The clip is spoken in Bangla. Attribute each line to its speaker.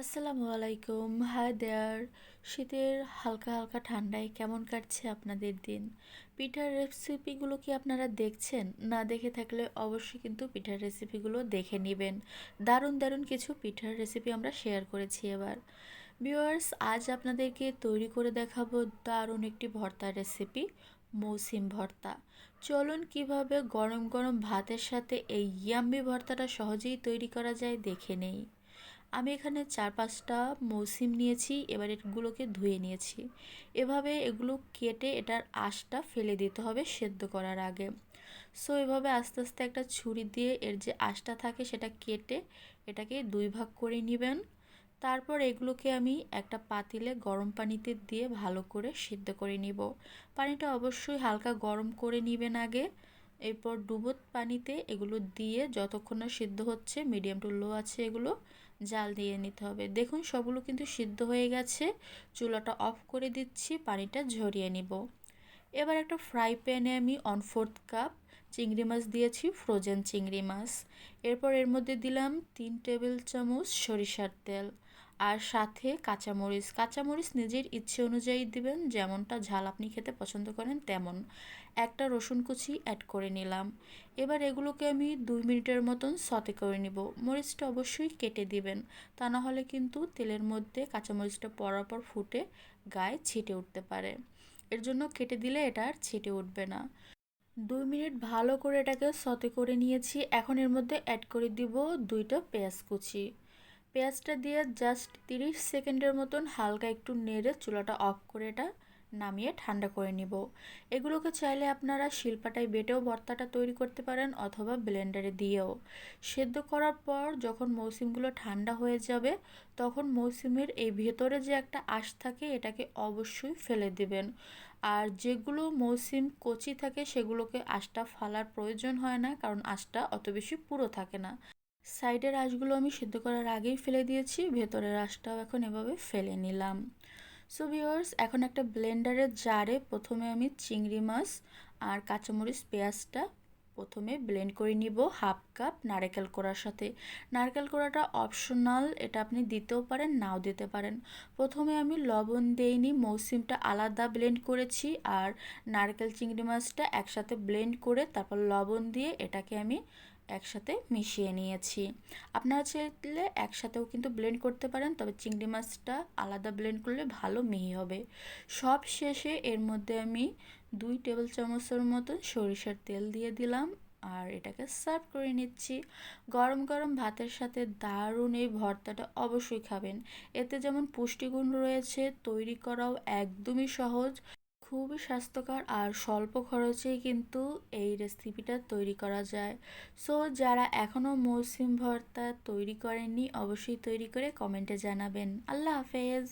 Speaker 1: আসসালামু আলাইকুম। হাই দেয়ার, শীতের হালকা হালকা ঠান্ডায় কেমন কাটছে আপনাদের দিন? পিঠার রেসিপিগুলো কি আপনারা দেখছেন? না দেখে থাকলে অবশ্যই কিন্তু পিঠার রেসিপিগুলো দেখে নেবেন। দারুণ দারুণ কিছু পিঠার রেসিপি আমরা শেয়ার করেছি এবার। ভিউয়ার্স আজ আপনাদেরকে তৈরি করে দেখাবো দারুণ একটি ভর্তার রেসিপি মৌসিম ভর্তা। চলুন কীভাবে গরম গরম ভাতের সাথে এই ইয়াম্মি ভর্তাটা সহজেই তৈরি করা যায় দেখে নেই। আমি এখানে চার পাঁচটা মৌসিম নিয়েছি, এবার এগুলোকে ধুয়ে নিয়েছি। এভাবে এগুলো কেটে এটার আঁশটা ফেলে দিতে হবে সেদ্ধ করার আগে। সো এভাবে আস্তে আস্তে একটা ছুরি দিয়ে এর যে আঁশটা থাকে সেটা কেটে এটাকে দুই ভাগ করে নেবেন। তারপর এগুলোকে আমি একটা পাতিলে গরম পানিতে দিয়ে ভালো করে সিদ্ধ করে নিব। পানিটা অবশ্যই হালকা গরম করে নেবেন আগে। এরপর ডুবোত পানিতে এগুলো দিয়ে যতক্ষণ না সিদ্ধ হচ্ছে মিডিয়াম টু লো আছে এগুলো জাল দিয়ে নিতে হবে। দেখুন, সবগুলো কিন্তু সিদ্ধ হয়ে গেছে। চুলাটা অফ করে দিচ্ছি, পানিটা ঝরিয়ে নিব। এবার একটা ফ্রাই প্যানে আমি অন ফোর্থ কাপ চিংড়ি মাছ দিয়েছি, ফ্রোজেন চিংড়ি মাছ। এরপর এর মধ্যে দিলাম তিন টেবিল চামচ সরিষার তেল। আর সাথে কাঁচামরিচ। কাঁচামরিচ নিজের ইচ্ছে অনুযায়ী দিবেন, যেমনটা ঝাল আপনি খেতে পছন্দ করেন তেমন। একটা রসুন কুচি অ্যাড করে নিলাম। এবার এগুলোকে আমি দুই মিনিটের মতন সতে করে নিব। মরিচটা অবশ্যই কেটে দিবেন, তা না হলে কিন্তু তেলের মধ্যে কাঁচামরিচটা পরার পর ফুটে গায়ে ছিটে উঠতে পারে। এর জন্য কেটে দিলে এটা আর ছিটে উঠবে না। দুই মিনিট ভালো করে এটাকে সতে করে নিয়েছি। এখন এর মধ্যে অ্যাড করে দিব দুইটা পেঁয়াজ কুচি। পেঁয়াজটা দিয়ে জাস্ট তিরিশ সেকেন্ডের মতন হালকা একটু নেড়ে চুলাটা অফ করে এটা নামিয়ে ঠান্ডা করে নিব। এগুলোকে চাইলে আপনারা শিলপাটায় বেটেও ভর্তাটা তৈরি করতে পারেন অথবা ব্লেন্ডারে দিয়েও। সেদ্ধ করার পর যখন মৌসুমগুলো ঠান্ডা হয়ে যাবে, তখন মৌসুমের এই ভেতরে যে একটা আশ থাকে, এটাকে অবশ্যই ফেলে দিবেন। আর যেগুলো মৌসুম কচি থাকে, সেগুলোকে আঁশটা ফালার প্রয়োজন হয় না, কারণ আঁশটা অত বেশি পুরো থাকে না। সাইডের আঁশগুলো আমি সিদ্ধ করার আগেই ফেলে দিয়েছি, ভেতরের আঁশটাও এখন এভাবে ফেলে নিলাম। সো ভিওর্স এখন একটা ব্লেন্ডারের জারে প্রথমে আমি চিংড়ি মাছ আর কাঁচামরিচ পেঁয়াজটা প্রথমে ব্লেন্ড করে নিব হাফ কাপ নারকেল কোড়ার সাথে। নারকেল কোড়াটা অপশনাল এটা আপনি দিতেও পারেন, নাও দিতে পারেন। প্রথমে আমি লবণ দিইনি মৌসিমটা আলাদা ব্লেন্ড করেছি আর নারকেল চিংড়ি মাছটা একসাথে ব্লেন্ড করে তারপর লবণ দিয়ে এটাকে আমি একসাথে মিশিয়ে নিয়েছি। আপনারা চাইলে একসাথেও কিন্তু ব্লেন্ড করতে পারেন, তবে চিংড়ি মাছটা আলাদা ব্লেন্ড করলে ভালো মিহি হবে। সব শেষে এর মধ্যে আমি দুই টেবিল চামচের মতো সরিষার তেল দিয়ে দিলাম আর এটাকে সার্ভ করে নিচ্ছি। গরম গরম ভাতের সাথে দারুণ এই ভর্তাটা অবশ্যই খাবেন। এতে যেমন পুষ্টিগুণ রয়েছে, তৈরি করাও একদমই সহজ। খুবই স্বাস্থ্যকর আর স্বল্প খরচেই কিন্তু এই রেসিপিটা তৈরি করা যায়। সো যারা এখনও মৌসুম ভর্তা তৈরি করেননি, অবশ্যই তৈরি করে কমেন্টে জানাবেন। আল্লাহ হাফেজ!